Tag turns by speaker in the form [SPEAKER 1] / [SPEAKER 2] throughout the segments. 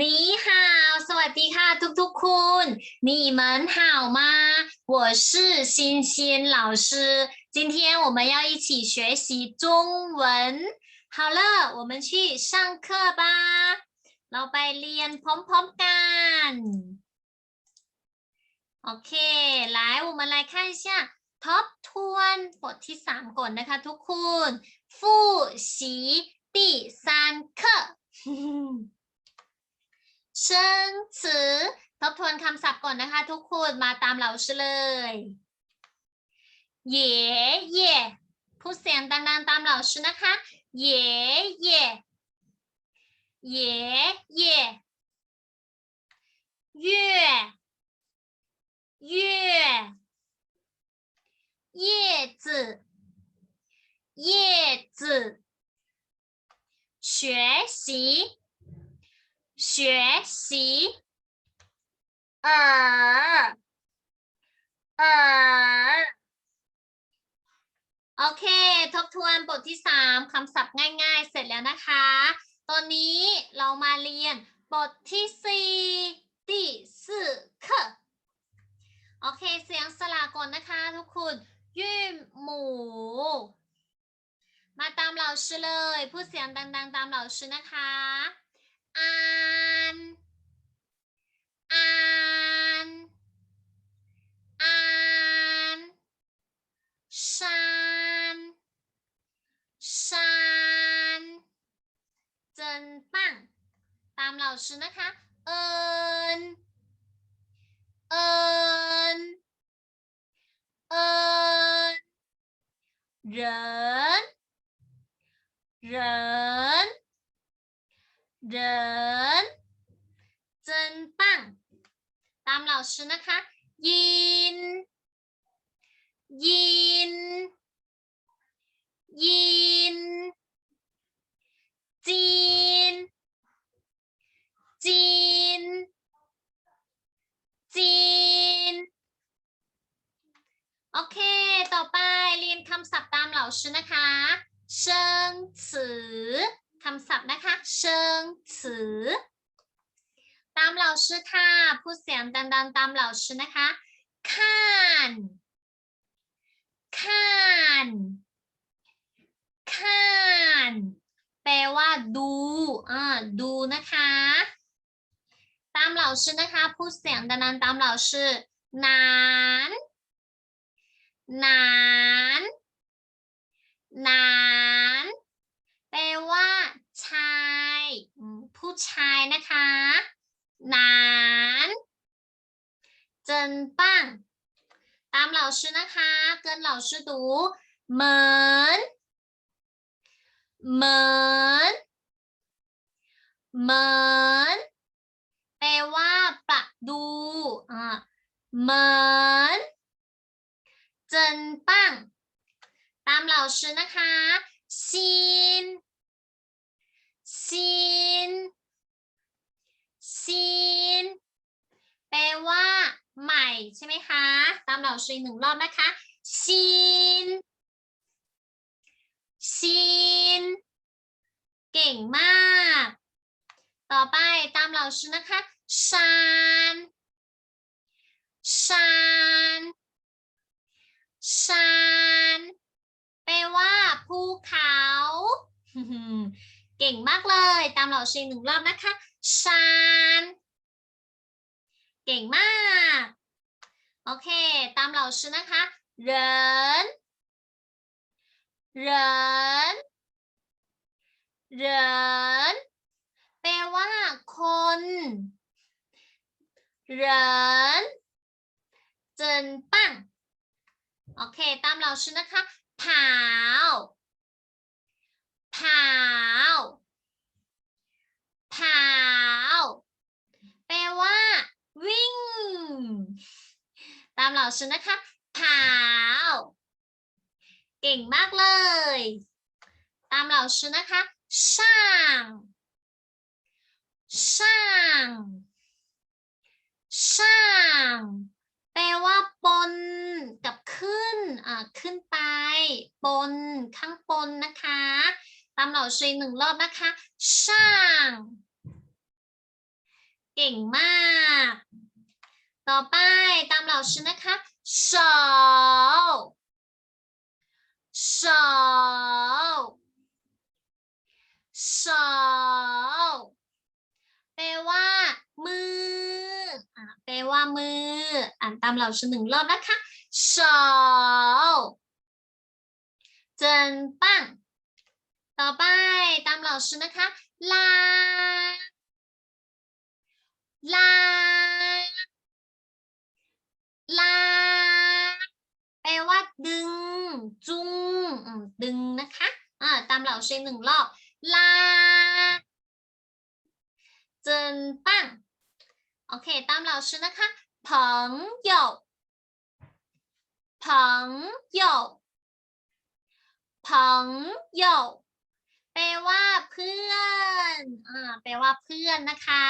[SPEAKER 1] 你好，สวัสดีค่ะทุกๆคุณ你们好吗？我是欣欣老师，今天我们要一起学习中文。好了，我们去上课吧。เราไปเรียนพร้อมๆกัน โอเค来我们来看一下ทบทวนบทที่สามก่อนนะคะทุกคน复习第三课 เชิงสือทบทวนคำศัพท์ก่อนนะคะ ทุกคนมาตามเราชื่อเลยเย่เย่พูดเสียงดังๆตามเราชื่อนะคะเย่เย่เย่เย่月月叶子叶子学习 学习耳耳โอเค ทบทวนบทที่สามคำศัพท์ง่ายๆ เสร็จแล้วนะคะ ตอนนี้เรามาเรียนบทที่สี่第四课โอเค เสียงสละก่อนนะคะทุกคนยื่นหมู มาตามเราชื่อเลย พูดเสียงดังๆ ตามเราชื่อนะคะ อ่านอ่านอ่านชันชันเจินปังตามเราชื่อนะคะเอิญเอิญเอิญ เดินเจนปังตาม老师นะคะ ยิน ยิน ยิน จีน จีน จีน โอเค ต่อไปเรียนคำศัพท์ตามเหล่าชื่นะคะ เชิงสือ คำศัพท์นะคะ เชิงสือ ตามเหล่าชื่อค่ะ พูดเสียงดังๆตามเหล่าชื่อนะคะข้านข้านข้านแปลว่าดูอ่าดูนะคะ ตามเหล่าชื่อนะคะ พูดเสียงดังๆตามเหล่าชื่อนานนานนานแปลว่า ชายอืม ผู้ชายนะคะนานเจินปังตามเหล่าชื่อนะคะ เกินเหล่าชื่อดูเหมือนเหมือนเหมือนแปลว่าประดูอ่าเหมือนเจินปังตามเหล่าชื่อนะคะซีนซีนซีนแปลว่า ใช่ไหมคะ ตามเหล่าชื่อหนึ่งรอบนะคะซีนซีนเก่งมาก ต่อไปตามเหล่าชื่อนะคะชานชานชานแปลว่าภูเขาเก่งมากเลย ตามเหล่าชื่อหนึ่งรอบนะคะชานเก่งมาก โอเค ตามเหล่าชื่อนะคะเหรินเหรินเหรินแปลว่าคนเหรินเจินปังโอเค ตามเราชื่อนะคะผาวผาวผาวแปลว่า วิ่ง ตามเราชื่อนะคะผาวเก่งมากเลย ตามเราชื่อนะคะช่างช่างช่างแปลว่าปนกับขึ้นอ่าขึ้นไป ปนข้างบนนะคะ ตามเหล่าชื่อหนึ่งรอบนะคะช่าง เก่งมาก ต่อไปตาม老师นะคะ手手手แปลว่า มืออ่ะแปลว่ามือ อ่านตามเราชื่อหนึ่งรอบนะคะ手真棒ต่อไปตามเราชื่อนะคะ ลา ลา ลา แปลว่า ดึง จุงอืมดึงนะคะอ่าตามเราเชงหนึ่งรอบ ลา เจินปังโอเค ตามเราชื่อนะคะ朋友朋友朋友แปลว่า เพื่อนอ่าแปลว่าเพื่อนนะคะ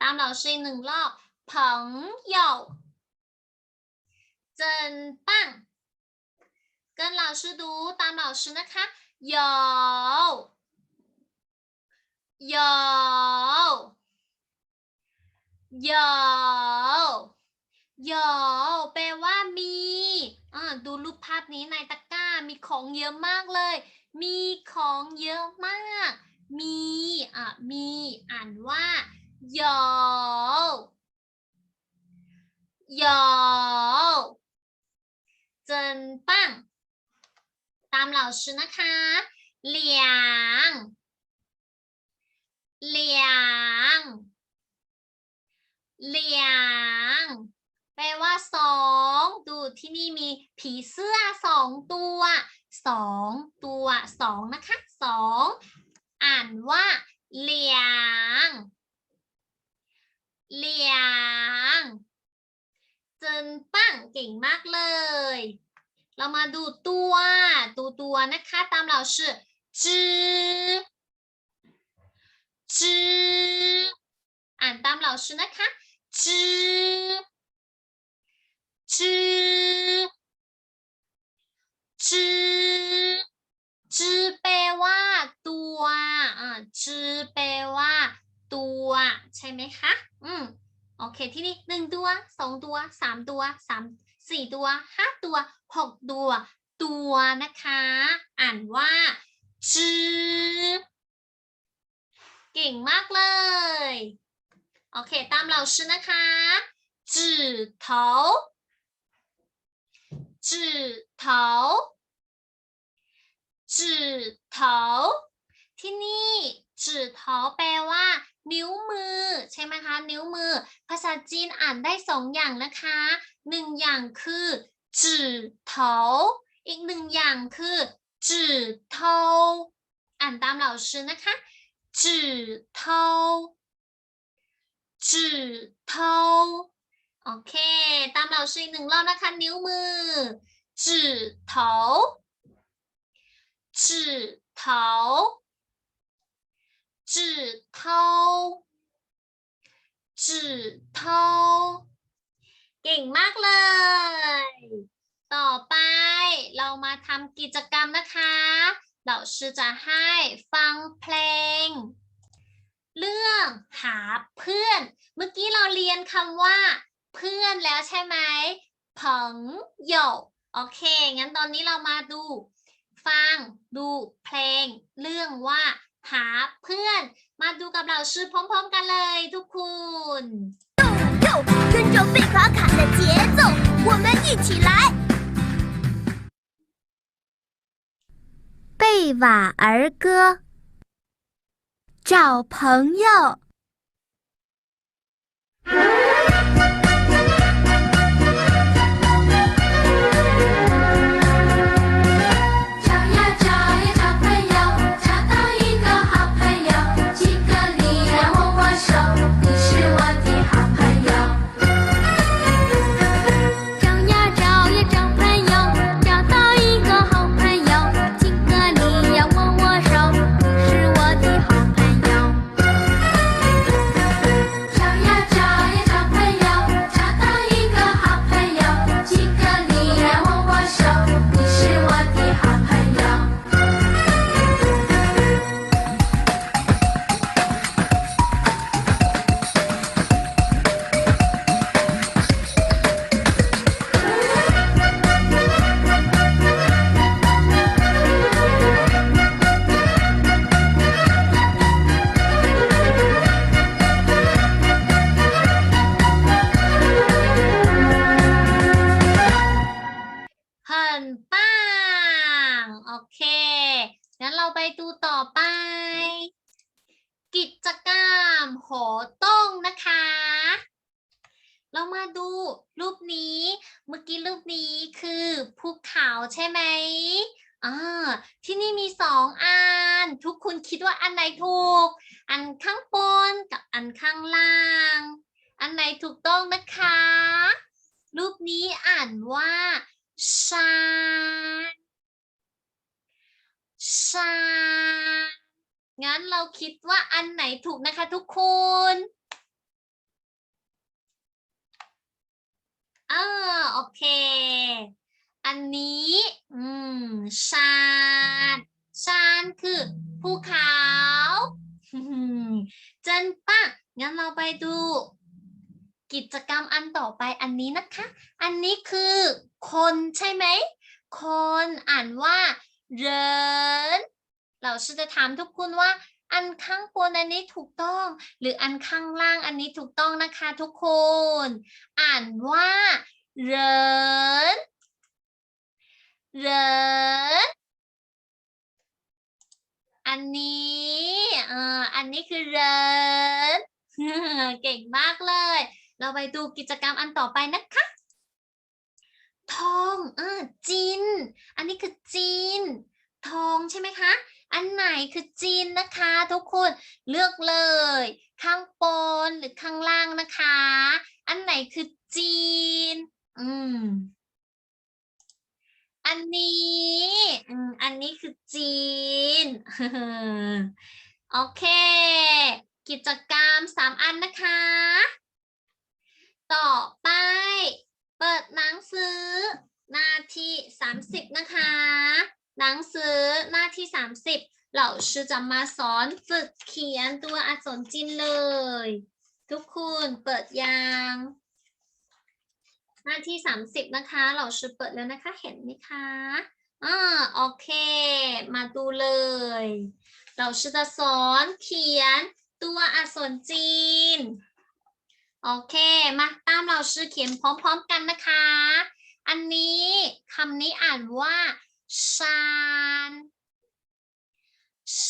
[SPEAKER 1] ตามเราชื่อหนึ่งรอบ朋友 เจินปัง跟老师读ตาม老师นะคะ有有有有แปลว่ามีอ่าดูรูปภาพนี้ในตะกร้า มีของเยอะมากเลย มีของเยอะมาก มีอ่ะมีอ่านว่า有有 真棒ตามเหล่าชื่นะคะเหลียงเหลียงเหลียงแปลว่าสองดูที่นี่มีผีเสื้อสองตัวสองตัวสองนะคะสองอ่านว่าเหลียงเหลียง จนปังเก่งมากเลย เรามาดูตัวตัวตัวนะคะตามเราชื่อจือจืออ่านตามเราชื่อนะคะจือจือจือจือแปลว่าตัวอ่าจือแปลว่าตัว ใช่ไหมคะ อืม โอเค ที่นี่หนึ่งตัวสองตัวสามตัวสามสี่ตัวห้าตัวหกตัวตัวนะคะ อ่านว่าจือเก่งมากเลย โอเค ตามเราชื่อนะคะจือเถาจือเถาจือเถาที่นี่จือเถาแปลว่า นิ้วมือใช่ไหมคะ นิ้วมือ ภาษาจีนอ่านได้สองอย่างนะคะหนึ่งอย่างคือจือเถาอีกหนึ่งอย่างคือจือเทาอ่านตามเราชื่อนะคะจือเทาจือเทาโอเค ตามเราชื่ออีกหนึ่งรอบนะคะ นิ้วมือจือเถาจือเถา จือเทาจือเทาเก่งมากเลย ต่อไปเรามาทำกิจกรรมนะคะเราชื่อจะให้ฟังเพลง เรื่องหาเพื่อน เมื่อกี้เราเรียนคำว่า เพื่อนแล้วใช่ไหมผงโยโอเค งั้นตอนนี้เรามาดู ฟังดูเพลง เรื่องว่า หาเพื่อน มาดูกับเราชื่อพร้อมๆกันเลยทุกคน
[SPEAKER 2] 哟，跟着贝卡卡的节奏，我们一起来。贝瓦儿歌，找朋友。
[SPEAKER 3] เค งั้นเราไป
[SPEAKER 1] ดูต่อไป กิจกรรมโหต้งนะคะ เรามาดูรูปนี้ เมื่อกี้รูปนี้คือภูเขาใช่ไหมอ่าที่นี่มีสองอัน ทุกคนคิดว่าอันไหนถูก อันข้างบนกับอันข้างล่าง อันไหนถูกต้องนะคะ รูปนี้อ่านว่าชาน ชางั้นเราคิดว่าอันไหนถูกนะคะทุกคนเออโอเค อันนี้ อืม ชานชานคือภูเขาอืมเจนป้างั้นเราไปดู กิจกรรมอันต่อไปอันนี้นะคะ อันนี้คือ คนใช่ไหม คนอ่านว่า เรินเราจะถามทุกคนว่า อันข้างบนอันนี้ถูกต้อง หรืออันข้างล่างอันนี้ถูกต้องนะคะทุกคน อ่านว่าเรินเรินอันนี้เอ่ออันนี้คือเรินเก่งมากเลย เราไปดูกิจกรรมอันต่อไปนะคะ ทองเออจินอันนี้คือจีน ทองใช่ไหมคะ อันไหนคือจีนนะคะ ทุกคนเลือกเลย ข้างบนหรือข้างล่างนะคะ อันไหนคือจีน อืม อันนี้อืมอันนี้คือจีน โอเค กิจกรรมสามอันนะคะ ต่อไป เปิดหนังสือหน้าที่สามสิบนะคะ หนังสือหน้าที่สามสิบเราชื่อจะมาสอนฝึกเขียนตัวอักษรจีนเลย ทุกคนเปิดยังหน้าที่สามสิบนะคะ เราชื่อเปิดแล้วนะคะเห็นไหมคะอ่าโอเค มาดูเลย เราชื่อจะสอนเขียนตัวอักษรจีน โอเค มาตามเราชื่อเขียนพร้อม ๆ กันนะคะ อันนี้คำนี้อ่านว่าชาน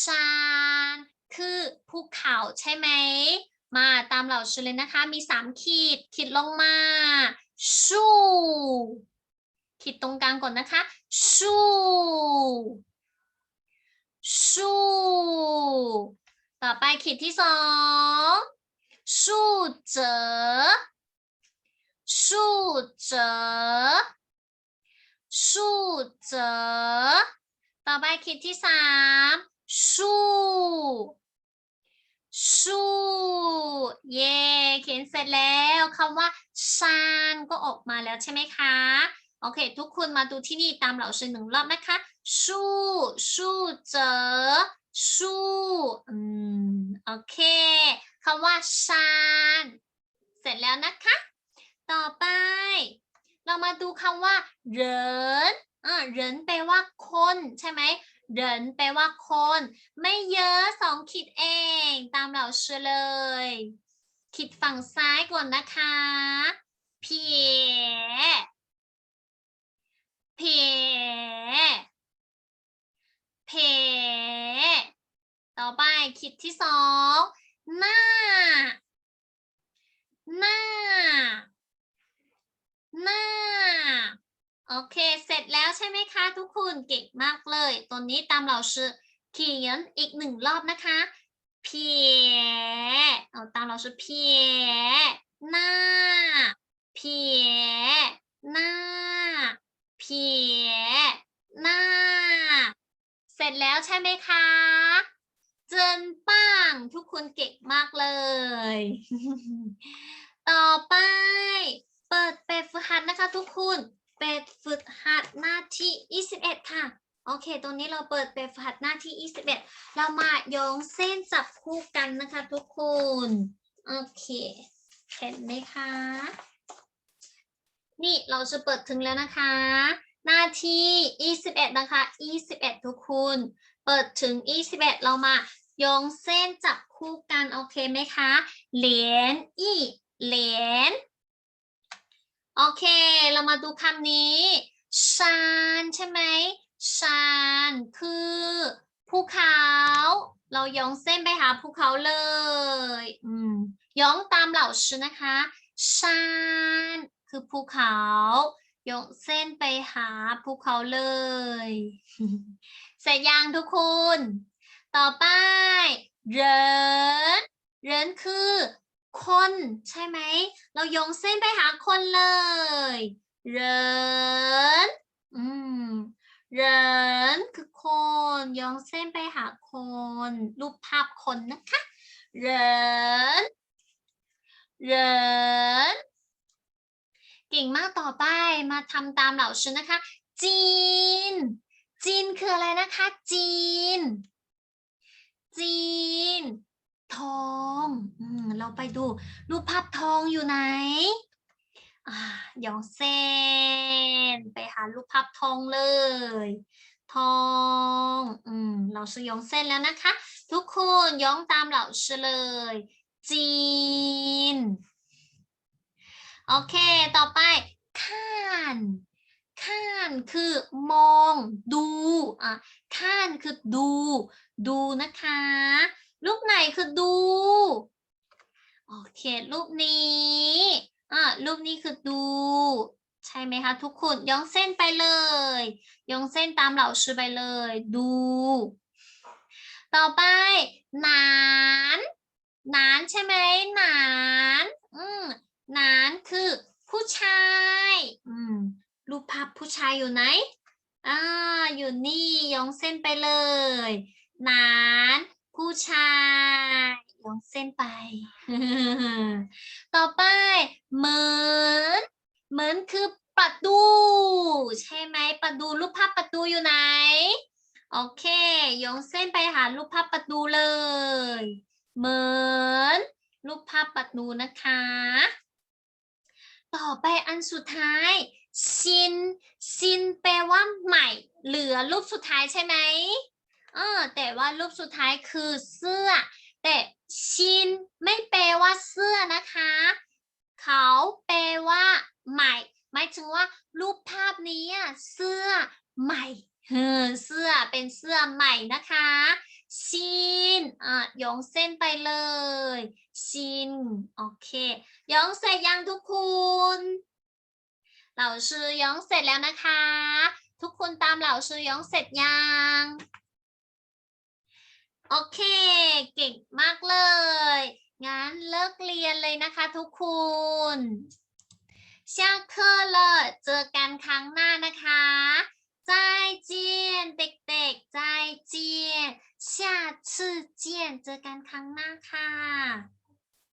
[SPEAKER 1] ชานคือภูเขาใช่ไหม มาตามเราชื่อเลยนะคะ มีสามขีด ขีดลงมา ชูขีดตรงกลางก่อนนะคะ ชูชูต่อไปขีดที่สอง ชูเจอชูเจอชูเจอต่อไปขีดที่สามชูชูเย่เขียนเสร็จแล้วคำว่าชานก็ออกมาแล้วใช่ไหมคะโอเค ทุกคนมาดูที่นี่ตามเหล่าชื่อหนึ่งรอบนะคะชูชูเจอชูอืมโอเค คำว่าชานเสร็จแล้วนะคะ ต่อไป เรามาดูคำว่าเหรินอ่าเหรินแปลว่าคนใช่ไหมเหรินแปลว่าคน ไม่เยอะสองขีดเองตามเราเชื่อเลย ขีดฝั่งซ้ายก่อนนะคะเพียเพเพ ต่อไปขีดที่สอง หน้า หน้า หน้า โอเค เสร็จแล้วใช่ไหมคะทุกคนเก่งมากเลย ตัวนี้ตามเราชื่อเขียนอีกหนึ่งรอบนะคะเพียเอาตามเราชื่อเพียหน้าเพียหน้าเพียหน้า เสร็จแล้วใช่ไหมคะ เจินปังทุกคนเก่งมากเลย ต่อไป เปิดเป็ดฝึกหัดนะคะ ทุกคนเป็ดฝึกหัดหน้าที่ 21 ค่ะ โอเค ตรงนี้เราเปิดเป็ดฝึกหัดหน้าที่ 21 เรามาโยงเส้นจับคู่กันนะคะ ทุกคน โอเคเห็นไหมคะ นี่เราจะเปิดถึงแล้วนะคะ หน้าที่ 21 นะคะ 21 ทุกคน เปิดถึง 21 เรามาโยงเส้นจับคู่กันโอเคไหมคะ เหรียญอีเหรียญโอเค เรามาดูคำนี้ชานใช่ไหมชานคือภูภูเขา เราย้องเส้นไปหาภูเขาเลยอืมย้องตามเหล่าชื่อนะคะชานคือภูเขา ย้องเส้นไปหาภูเขาเลย เสร็จยังทุกคน ต่อไปเรินเรินคือ คนใช่ไหม เรายงเส้นไปหาคนเลยเรินอืมเรินคือคนยงเส้นไปหาคน รูปภาพคนนะคะเรินเริน เก่งมากต่อไปมาทำตามเหล่าชื่อนะคะ จีน จีนคืออะไรนะคะ จีน จีน ทองอืมเราไปดูรูปภาพทองอยู่ไหนอ่าย้องเส้นไปหารูปภาพทองเลย ทองอืมเราชื่อยองเส้นแล้วนะคะ ทุกคนย้องตามเราชื่อเลย จีน โอเค ต่อไปข้านข้านคือมองดูอะข้านคือดู ดูนะคะ รูปไหนคือดู โอเค รูปนี้อะรูปนี้คือดู ใช่ไหมคะทุกคนย้องเส้นไปเลยย้องเส้นตามเหล่าชื่อไปเลย ดู ต่อไปหนานหนานใช่ไหมหนาน อืม นานคือผู้ชายอืมรูปภาพผู้ชายอยู่ไหนอ่าอยู่นี่ย้องเส้นไปเลยหนานผู้ชายย้องเส้นไป ต่อไปเหมือนเหมือนคือประตู ใช่ไหมประตูรูปภาพประตูอยู่ไหน โอเคย้องเส้นไปหารูปภาพประตูเลย เหมือนรูปภาพประตูนะคะ ต่อไปอันสุดท้ายซินซินแปลว่าใหม่ เหลือรูปสุดท้ายใช่ไหมเออแต่ว่ารูปสุดท้ายคือเสื้อ แต่ชินไม่แปลว่าเสื้อนะคะ เขาแปลว่าใหม่ หมายถึงว่ารูปภาพนี้เสื้อใหม่เออเสื้อเป็นเสื้อใหม่นะคะ ชินอ่ะย้องเส้นไปเลยชินโอเคย้องเสร็จยังทุกคนเหล่าชื่อย้องเสร็จแล้วนะคะ ทุกคนตามเหล่าชื่อย้องเสร็จยัง โอเค เก่งมากเลย งั้นเลิกเรียนเลยนะคะทุกคน下课了เจอกันครั้งหน้านะคะ再见เด็กๆ再见 下次见这干汤妈哈